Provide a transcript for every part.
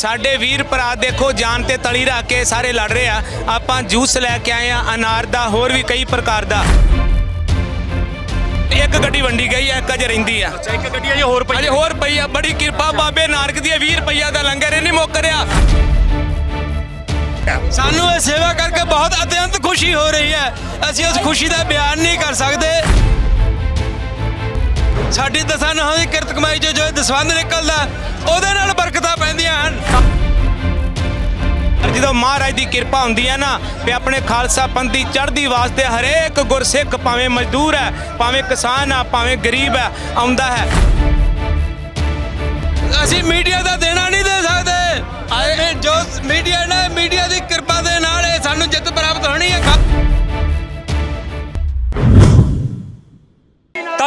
ਸਾਡੇ ਵੀਰ ਭਰਾ ਦੇਖੋ ਜਾਨ ਤੇ ਤਲੀ ਰੱਖ ਕੇ ਸਾਰੇ ਲੜ ਰਹੇ ਆ। ਆਪਾਂ ਜੂਸ ਲੈ ਕੇ ਆਏ ਆ ਅਨਾਰ ਦਾ ਹੋਰ ਵੀ ਕਈ ਪ੍ਰਕਾਰ ਦਾ। ਇੱਕ ਗੱਡੀ ਵੰਡੀ ਗਈ ਹੈ ਇੱਕ ਅਜੇ ਰਹਿੰਦੀ ਆ। ਅੱਛਾ ਇੱਕ ਗੱਡੀ ਅਜੇ ਹੋਰ ਪਈ ਅਜੇ ਹੋਰ ਪਈ ਆ ਬੜੀ ਕਿਰਪਾ ਬਾਬੇ ਨਾਨਕ ਦੀ 20 ਰੁਪਈਆ ਦਾ ਲੰਗਰ ਇਹ ਨਹੀਂ ਮੁੱਕ ਰਿਹਾ ਸਾਨੂੰ ਇਹ ਸੇਵਾ ਕਰਕੇ ਬਹੁਤ ਅਤਿਅੰਤ ਖੁਸ਼ੀ ਹੋ ਰਹੀ ਹੈ। ਅਸੀਂ ਉਸ ਖੁਸ਼ੀ ਦਾ ਬਿਆਨ ਨਹੀਂ ਕਰ ਸਕਦੇ। ਸਾਡੀ ਦਸਾਂ ਨਹਾਂ ਦੀ ਕਿਰਤ ਕਮਾਈ ਜੋ ਇਹ ਦਸਵੰਧ ਨਿਕਲਦਾ ਉਹਦੇ ਨਾਲ ਬਰਕਤਾਂ ਪੈਂਦੀਆਂ। ਜਦੋਂ ਮਹਾਰਾਜ ਦੀ ਕਿਰਪਾ ਹੁੰਦੀ ਹੈ ਨਾ ਵੀ ਆਪਣੇ ਖਾਲਸਾ ਪੰਥ ਦੀ ਚੜ੍ਹਦੀ ਵਾਸਤੇ ਹਰੇਕ ਗੁਰਸਿੱਖ ਭਾਵੇਂ ਮਜ਼ਦੂਰ ਹੈ, ਭਾਵੇਂ ਕਿਸਾਨ ਆ ਭਾਵੇਂ ਗਰੀਬ ਹੈ, ਆਉਂਦਾ ਹੈ। ਅਸੀਂ ਮੀਡੀਆ ਦਾ ਦੇਣਾ ਨਹੀਂ ਦੇ ਸਕਦੇ। ਜੋ ਮੀਡੀਆ ਨੇ, ਮੀਡੀਆ ਦੀ ਕਿਰਪਾ ਦੇ ਨਾਲ ਇਹ ਸਾਨੂੰ ਜਿੱਤ ਪ੍ਰਾਪਤ ਹੋਣੀ ਹੈ।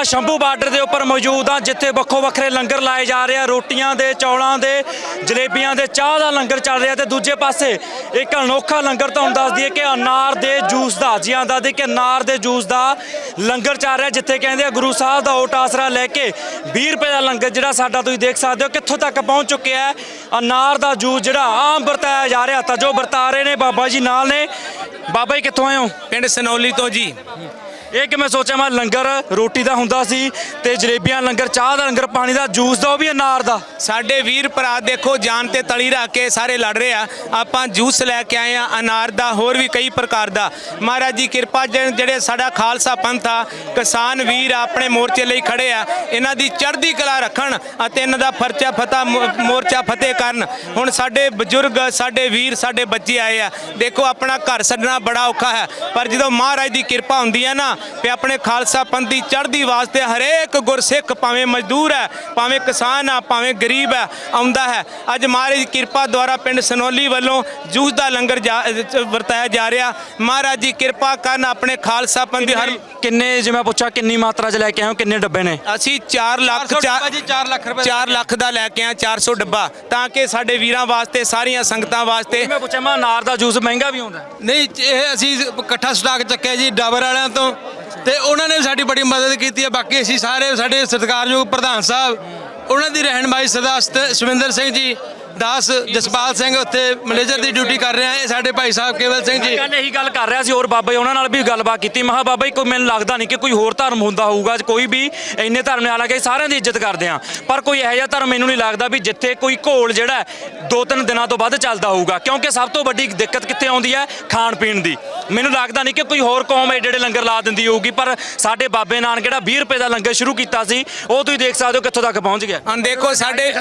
ਸ਼ੰਭੂ ਬਾਰਡਰ ਦੇ ਉੱਪਰ ਮੌਜੂਦ ਆ, ਜਿੱਥੇ ਵੱਖੋ ਵੱਖਰੇ ਲੰਗਰ ਲਾਏ ਜਾ ਰਹੇ ਆ, ਰੋਟੀਆਂ ਦੇ, ਚੌਲਾਂ ਦੇ, ਜਲੇਬੀਆਂ ਦੇ, ਚਾਹ ਦਾ ਲੰਗਰ ਚੱਲ ਰਿਹਾ ਤੇ ਦੂਜੇ ਪਾਸੇ ਇੱਕ ਅਨੋਖਾ ਲੰਗਰ ਤੁਹਾਨੂੰ ਦੱਸ ਦਈਏ ਕਿ ਅਨਾਰ ਦੇ ਜੂਸ ਦਾ, ਜੀ ਆਂਦਾ ਦੇ ਕਿ ਅਨਾਰ ਦੇ ਜੂਸ ਦਾ ਲੰਗਰ ਚੱਲ ਰਿਹਾ, ਜਿੱਥੇ ਕਹਿੰਦੇ ਆ ਗੁਰੂ ਸਾਹਿਬ ਦਾ ਓਟ ਆਸਰਾ ਲੈ ਕੇ 20 ਰੁਪਏ ਦਾ ਲੰਗਰ ਜਿਹੜਾ ਸਾਡਾ ਤੁਸੀਂ ਦੇਖ ਸਕਦੇ ਹੋ, ਕਿੱਥੋਂ ਤੱਕ ਪਹੁੰਚ ਚੁੱਕਿਆ ਹੈ। ਅਨਾਰ ਦਾ ਜੂਸ ਜਿਹੜਾ ਆਮ ਵਰਤਾਇਆ ਜਾ ਰਿਹਾ, ਤਾਂ ਜੋ ਵਰਤਾ ਰਹੇ ਨੇ ਬਾਬਾ ਜੀ ਨਾਲ ਨੇ। ਬਾਬਾ ਜੀ ਕਿੱਥੋਂ ਆਏ ਹੋ? ਪਿੰਡ ਸਨੌਲੀ ਤੋਂ ਜੀ। ਇਹ ਕਿ ਮੈਂ ਸੋਚਿਆ ਮੈਂ ਲੰਗਰ ਰੋਟੀ ਦਾ ਹੁੰਦਾ ਸੀ ਤੇ ਜਲੇਬੀਆਂ ਲੰਗਰ, ਚਾਹ ਦਾ ਲੰਗਰ, ਪਾਣੀ ਦਾ, ਜੂਸ ਦਾ, ਉਹ ਵੀ ਅਨਾਰ ਦਾ। ਸਾਡੇ ਵੀਰ ਭਰਾ ਦੇਖੋ, ਜਾਨ ਤੇ ਤਲੀ ਰੱਖ ਕੇ ਸਾਰੇ ਲੜ ਰਹੇ ਆ। ਆਪਾਂ ਜੂਸ ਲੈ ਕੇ ਆਏ ਆ, ਅਨਾਰ ਦਾ, ਹੋਰ ਵੀ ਕਈ ਪ੍ਰਕਾਰ ਦਾ। ਮਹਾਰਾਜ ਦੀ ਕਿਰਪਾ ਜਿਹੜੇ ਸਾਡਾ ਖਾਲਸਾ ਪੰਥ ਆ, ਕਿਸਾਨ ਵੀਰ ਆਪਣੇ ਮੋਰਚੇ ਲਈ ਖੜੇ ਆ, ਇਹਨਾਂ ਦੀ ਚੜ੍ਹਦੀ ਕਲਾ ਰੱਖਣ ਅਤੇ ਇਹਨਾਂ ਦਾ ਫਰਚਾ ਫਤਾ ਮੋਰਚਾ ਫਤਿਹ ਕਰਨ। ਹੁਣ ਸਾਡੇ ਬਜ਼ੁਰਗ, ਸਾਡੇ ਵੀਰ, ਸਾਡੇ ਬੱਚੇ ਆਏ ਆ। ਦੇਖੋ, ਆਪਣਾ ਘਰ ਛੱਡਣਾ ਬੜਾ ਔਖਾ ਹੈ, ਪਰ ਜਦੋਂ ਮਹਾਰਾਜ ਦੀ ਕਿਰਪਾ ਹੁੰਦੀ ਹੈ ਨਾ ਤੇ ਆਪਣੇ ਖਾਲਸਾ ਪੰਥ ਦੀ ਚੜ੍ਹਦੀ ਵਾਸਤੇ ਹਰੇਕ ਗੁਰਸਿੱਖ ਭਾਵੇਂ ਮਜ਼ਦੂਰ ਹੈ ਭਾਵੇਂ ਕਿਸਾਨ ਆ ਭਾਵੇਂ ਗਰੀਬ ਹੈ ਆਉਂਦਾ ਹੈ। ਅੱਜ ਮਹਾਰਾਜ ਦੀ ਕਿਰਪਾ ਦੁਆਰਾ ਪਿੰਡ ਸਨੋਲੀ ਵੱਲੋਂ ਜੂਸ ਦਾ ਲੰਗਰ ਜਾ- ਵਰਤਾਇਆ ਜਾ ਰਿਹਾ। ਮਹਾਰਾਜ ਦੀ ਕਿਰਪਾ ਕਰਨ ਆਪਣੇ ਖਾਲਸਾ ਪੰਥ ਦੀ ਹਰ ਕਿੰਨੇ ਜਿਵੇਂ ਮੈਂ ਪੁੱਛਿਆ ਕਿੰਨੀ ਮਾਤਰਾ ਚ ਲੈ ਕੇ ਆਏ ਕਿੰਨੇ ਡੱਬੇ ਨੇ? ਅਸੀਂ 4 ਲੱਖ 400 ਚਾਰ- ਡੱਬਾ ਜੀ 4 ਲੱਖ ਰੁਪਏ ਦਾ। 4 ਲੱਖ ਦਾ ਲੈ ਕੇ ਆ 400 ਡੱਬਾ। ਤਾਂ ਕਿ ਸਾਡੇ ਵੀਰਾਂ ਵਾਸਤੇ ਸਾਰੀਆਂ ਸੰਗਤਾਂ ਵਾਸਤੇ ਮੈਂ ਪੁੱਛਿਆ ਮੈਂ ਅਨਾਰ ਦਾ ਜੂਸ ਮਹਿੰਗਾ ਵੀ ਹੁੰਦਾ ਨਹੀਂ ਇਹ ਅਸੀਂ ਇਕੱਠਾ ਸਟਾਕ ਚੱਕਿਆ ਜੀ ਡਾਬਰ ਵਾਲਿਆਂ ਤੋਂ। ਤੇ ਉਹਨਾਂ ਨੇ ਸਾਡੀ ਬੜੀ ਮਦਦ ਕੀਤੀ ਹੈ। ਬਾਕੀ ਅਸੀਂ ਸਾਰੇ ਸਾਡੇ ਸਤਿਕਾਰਯੋਗ ਪ੍ਰਧਾਨ ਸਾਹਿਬ, ਉਹਨਾਂ ਦੀ ਰਹਿਨਮਾਈ ਸਦਾ ਸਤ- ਸੁਵਿੰਦਰ ਸਿੰਘ ਜੀ, ਦਾਸ ਜਸਪਾਲ ਸਿੰਘ ਉੱਥੇ ਮੈਨੇਜਰ ਦੀ ਡਿਊਟੀ ਕਰ ਰਹੇ ਆ। ਇਹ ਸਾਡੇ ਭਾਈ ਸਾਹਿਬ ਕੇਵਲ ਸਿੰਘ ਜੀ। ਗੱਲ ਇਹੀ ਗੱਲ ਕਰ ਰਿਹਾ ਸੀ ਹੋਰ ਬਾਬਾ ਜੀ, ਉਹਨਾਂ ਨਾਲ ਵੀ ਗੱਲਬਾਤ ਕੀਤੀ। ਮੈਂ ਬਾਬਾ ਜੀ, ਕੋਈ ਮੈਨੂੰ ਲੱਗਦਾ ਨਹੀਂ ਕਿ ਕੋਈ ਹੋਰ ਧਰਮ ਹੁੰਦਾ ਹੋਊਗਾ, ਕੋਈ ਵੀ ਇੰਨੇ ਧਰਮ ਨਾਲ ਹਾਲਾਂਕਿ ਅਸੀਂ ਸਾਰਿਆਂ ਦੀ ਇੱਜ਼ਤ ਕਰਦੇ ਆ। ਪਰ ਕੋਈ ਇਹੋ ਜਿਹਾ ਧਰਮ ਮੈਨੂੰ ਨਹੀਂ ਲੱਗਦਾ ਵੀ ਜਿੱਥੇ ਕੋਈ ਘੋਲ ਜਿਹੜਾ ਦੋ ਤਿੰਨ ਦਿਨਾਂ ਤੋਂ ਵੱਧ ਚੱਲਦਾ ਹੋਊਗਾ। ਕਿਉਂਕਿ ਸਭ ਤੋਂ ਵੱਡੀ ਦਿੱਕਤ ਕਿੱਥੇ ਆਉਂਦੀ ਹੈ? ਖਾਣ ਪੀਣ ਦੀ। ਮੈਨੂੰ ਲੱਗਦਾ ਨਹੀਂ ਕਿ ਕੋਈ ਹੋਰ ਕੌਮ ਏਡੇ ਏਡੇ ਲੰਗਰ ਲਾ ਦਿੰਦੀ ਹੋਊਗੀ ਪਰ ਸਾਡੇ ਬਾਬੇ ਨਾਨਕ ਜਿਹੜਾ 20 ਰੁਪਏ ਦਾ ਲੰਗਰ ਸ਼ੁਰੂ ਕੀਤਾ ਸੀ ਉਹ ਤੁਸੀਂ ਦੇਖ ਸਕਦੇ ਹੋ ਕਿੱਥੋਂ ਤੱਕ ਪਹੁੰਚ ਗਿਆ। ਹਾਂ ਦੇਖੋ ਸਾਡੇ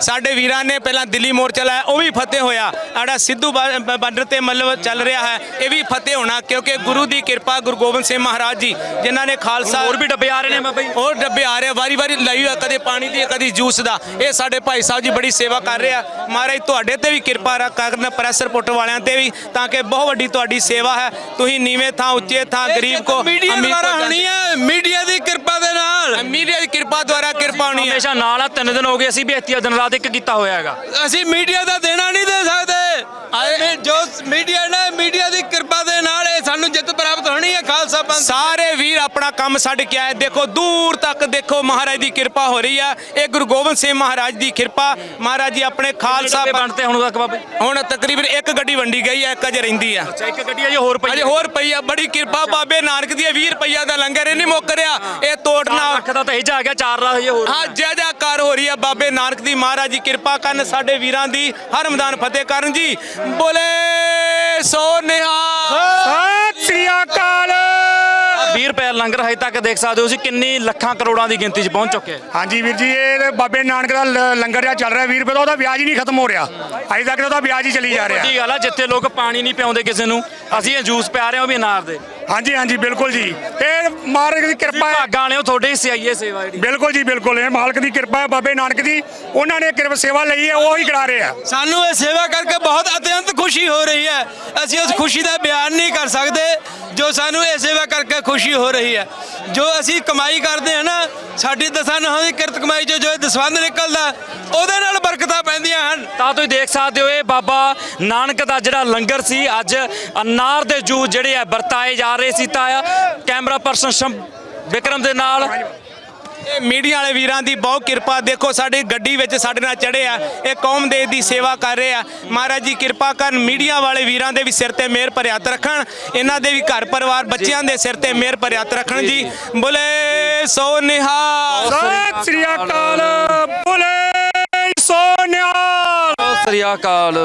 ਸਾਡੇ ਵੀਰਾਂ ਨੇ ਪਹਿਲਾਂ ਦਿੱਲੀ ਮੋਰਚਾ ਲਾਇਆ ਉਹ ਵੀ ਫਤਿਹ ਹੋਇਆ। ਆੜਾ ਸਿੱਧੂ ਬਾਰਡਰ ਤੇ ਮਤਲਬ ਚੱਲ ਰਿਹਾ ਹੈ ਇਹ ਵੀ ਫਤਿਹ ਹੋਣਾ ਕਿਉਂਕਿ ਗੁਰੂ ਦੀ ਕਿਰਪਾ ਗੁਰੂ ਗੋਬਿੰਦ ਸਿੰਘ ਮਹਾਰਾਜ ਜੀ ਜਿਨ੍ਹਾਂ ਨੇ ਖਾਲਸਾ ਹੋਰ ਵੀ ਡੱਬੇ ਆ ਰਹੇ ਨੇ ਬਾਬਾ ਜੀ। ਹੋਰ ਡੱਬੇ ਆ ਰਹੇ ਵਾਰੀ ਵਾਰੀ ਲਈ ਹੋਇਆ ਕਦੇ ਪਾਣੀ ਦੀ ਕਦੀ ਜੂਸ ਦਾ। ਇਹ ਸਾਡੇ ਭਾਈ ਸਾਹਿਬ ਜੀ ਬੜੀ ਸੇਵਾ ਕਰ ਰਹੇ ਆ। ਮਹਾਰਾਜ ਤੁਹਾਡੇ ਤੇ ਵੀ ਕਿਰਪਾ ਰ- ਕਰਨ ਪ੍ਰੈਸ ਰਿਪੋਰਟ ਵਾਲਿਆਂ ਤੇ ਵੀ ਤਾਂ ਕਿ ਬਹੁਤ ਵੱਡੀ ਤੁਹਾਡੀ ਸੇਵਾ ਹੈ। ਤੁਸੀਂ ਨੀਵੇਂ ਥਾਂ ਉੱਚੇ ਥਾਂ ਗਰੀਬ ਕੋ ਮੀਡੀਆ ਅਮੀਰ ਦੁਆਰਾ ਹੋਣੀ ਹੈ। ਮੀਡੀਆ ਦੀ ਕਿਰਪਾ ਦੇ ਨਾਲ। ਮੀਡੀਆ ਦੀ ਕਿਰਪਾ ਦੁਆਰਾ ਕਿਰਪਾ ਹੋਣੀ ਹੈ। ਹਮੇਸ਼ਾ ਨਾਲ ਆ ਤਿੰਨ ਦਿਨ ਹੋ ਗਏ ਅਸੀਂ ਵੀ ਇੱਥੇ ਦਿਨ ਰਾਤ ਇੱਕ ਕੀਤਾ ਹੋਇਆ ਹੈਗਾ। ਅਸੀਂ ਮੀਡੀਆ ਦਾ ਦੇਣਾ ਨਹੀਂ ਦੇ ਸਕਦੇ। ਜੋ ਮੀਡੀਆ ਨੇ ਮੀਡੀਆ ਦੀ ਕਿਰਪਾ ਦੇ ਨਾਲ ਖਾਲਸਾ ਪੰਥ ਸਾਰੇ ਵੀਰ ਆਪਣਾ ਕੰਮ ਛੱਡ ਕੇ ਆਏ। ਦੇਖੋ ਦੂਰ ਤੱਕ ਦੇਖੋ ਮਹਾਰਾਜ ਦੀ ਕਿਰਪਾ ਹੋ ਰਹੀ ਹੈ ਇਹ ਗੁਰੂ ਗੋਬਿੰਦ ਸਿੰਘ ਮਹਾਰਾਜ ਦੀ ਕਿਰਪਾ। ਮਹਾਰਾਜ ਜੀ ਆਪਣੇ ਖਾਲਸਾ ਬਣਤੇ ਹੁਣ ਤੱਕ ਬਾਬਾ? ਜੀ ਹੁਣ ਤਕਰੀਬਨ ਇੱਕ ਗੱਡੀ ਵੰਡੀ ਗਈ ਹੈ ਇੱਕ ਅਜੇ ਰਹਿੰਦੀ ਆ। ਅੱਛਾ ਇੱਕ ਗੱਡੀ ਅਜੇ ਹੋਰ ਪਈ ਅਜੇ ਹੋਰ ਪਈ ਆ ਬੜੀ ਕਿਰਪਾ। ਬਾਬੇ ਨਾਨਕ ਦੀ 20 ਰੁਪਈਆ ਦਾ ਲੰਗਰ ਇਹ ਨਹੀਂ ਮੁੱਕ ਰਿਹਾ। ਇਹ ਤੋੜਨਾ ਲੱਖ ਦਾ ਤਾਂ ਇਹ ਜਾ ਗਿਆ 4 ਲੱਖ ਅਜੇ ਹੋਰ ਹਾਂ ਜੈ ਜੈਕਾਰ ਹੋ ਰਹੀ ਹੈ ਬਾਬੇ ਨਾਨਕ ਦੀ। ਮਹਾਰਾਜ ਦੀ ਕਿਰਪਾ ਕਰਨ ਸਾਡੇ ਵੀਰਾਂ ਦੀ। ਹਰ ਮੈਦਾਨ ਫਤਿਹ ਕਰਨ ਜੀ। ਬੋਲੇ ਸੋ ਨਿਹਾਲ। ਸਤਿ ਸ੍ਰੀ ਅਕਾਲ। 20 ਰੁਪਏ ਲੰਗਰ ਹਜੇ ਤੱਕ ਦੇਖ ਸਕਦੇ ਹੋ ਤੁਸੀਂ ਕਿੰਨੀ ਲੱਖਾਂ ਕਰੋੜਾਂ ਦੀ ਗਿਣਤੀ 'ਚ ਪਹੁੰਚ ਚੁੱਕੇ ਹੈ। ਹਾਂਜੀ ਵੀਰ ਜੀ ਇਹ ਬਾਬੇ ਨਾਨਕ ਦਾ ਲ- ਲੰਗਰ ਜਿਹਾ ਚੱਲ ਰਿਹਾ 20 ਰੁਪਏ ਦਾ ਉਹਦਾ ਵਿਆਜ ਹੀ ਨਹੀਂ ਖਤਮ ਹੋ ਰਿਹਾ। ਅਜੇ ਤੱਕ ਤਾਂ ਉਹਦਾ ਵਿਆਜ ਹੀ ਚੱਲੀ ਜਾ ਰਿਹਾ। ਵੱਡੀ ਗੱਲ ਆ ਜਿੱਥੇ ਲੋਕ ਪਾਣੀ ਨਹੀਂ ਪਿਆਉਂਦੇ ਕਿਸੇ ਨੂੰ ਅਸੀਂ ਇਹ ਜੂਸ ਪਿਆ ਰਹੇ ਹਾਂ ਉਹ ਵੀ ਅਨਾਰ ਦੇ। ਹਾਂਜੀ ਹਾਂਜੀ ਬਿਲਕੁਲ ਜੀ। ਇਹ ਮਾਲਕ ਦੀ ਕਿਰਪਾ ਹੈ। ਭਾਗਾਂ ਵਾਲਿਓ ਤੁਹਾਡੇ ਹਿੱਸੇ ਆਈ ਇਹ ਸੇਵਾ ਜਿਹੜੀ। ਬਿਲਕੁਲ ਜੀ ਬਿਲਕੁਲ ਇਹ ਮਾਲਕ ਦੀ ਕਿਰਪਾ ਹੈ ਬਾਬੇ ਨਾਨਕ ਦੀ। ਉਹਨਾਂ ਨੇ ਕਿਰਪ ਸੇਵਾ ਲਈ ਹੈ ਉਹ ਹੀ ਕਰਾ ਰਹੇ ਆ। ਸਾਨੂੰ ਇਹ ਸੇਵਾ ਕਰਕੇ ਬਹੁਤ ਅਤਿਅੰਤ ਖੁਸ਼ੀ ਹੋ ਰਹੀ ਹੈ। ਅਸੀਂ ਉਸ ਖੁਸ਼ੀ ਦਾ ਬਿਆਨ ਨਹੀਂ ਕਰ ਸਕਦੇ। ਜੋ ਸਾਨੂੰ ਇਹ ਸੇਵਾ ਕਰਕੇ ਖੁਸ਼ੀ ਹੋ ਰਹੀ ਹੈ। ਜੋ ਅਸੀਂ ਕਮਾਈ ਕਰਦੇ ਹਾਂ ਨਾ, ਸਾਡੀ ਦਸਾਂ ਦੀ ਕਿਰਤ ਕਮਾਈ ਚੋਂ ਜੋ ਇਹ ਦਸਵੰਧ ਨਿਕਲਦਾ, ਉਹਦੇ ਨਾਲ ਬਰਕਤਾਂ ਪੈਂਦੀਆਂ ਹਨ। ਤਾਂ ਤੁਸੀਂ ਦੇਖ ਸਕਦੇ ਹੋ, ਇਹ ਬਾਬਾ ਨਾਨਕ ਦਾ ਜਿਹੜਾ ਲੰਗਰ ਸੀ, ਅੱਜ ਅਨਾਰ ਦੇ ਜੂਸ ਜਿਹੜੇ ਆ ਵਰਤਾਏ ਜਾ ਰਹੇ ਸੀ, ਤਾਂ ਕੈਮਰਾ ਪਰਸਨ ਸ਼ੰ ਵਿਕਰਮ ਦੇ ਨਾਲ। ਇਹ ਮੀਡੀਆ ਵਾਲੇ ਵੀਰਾਂ ਦੀ ਬਹੁਤ ਕਿਰਪਾ। ਦੇਖੋ ਸਾਡੀ ਗੱਡੀ ਵਿੱਚ ਸਾਡੇ ਨਾਲ ਚੜੇ ਆ। ਇਹ ਕੌਮ ਦੇ ਦੀ ਸੇਵਾ ਕਰ ਰਹੇ ਆ। ਮਹਾਰਾਜ ਜੀ ਕਿਰਪਾ ਕਰਨ ਮੀਡੀਆ ਵਾਲੇ ਵੀਰਾਂ ਦੇ ਵੀ ਸਿਰ ਤੇ ਮਿਹਰ ਭਰਿਆ ਹੱਥ ਰੱਖਣ। ਇਹਨਾਂ ਦੇ ਵੀ ਘਰ ਪਰਿਵਾਰ ਬੱਚਿਆਂ ਦੇ ਸਿਰ ਤੇ ਮਿਹਰ ਭਰਿਆ ਹੱਥ ਰੱਖਣ ਜੀ। ਬੋਲੇ ਸੋ ਨਿਹਾਲ। ਸਤਿ ਸ੍ਰੀ ਅਕਾਲ। ਬੋਲੇ ਸੋਨਿਆ ਸਤਿ ਸ੍ਰੀ ਅਕਾਲ।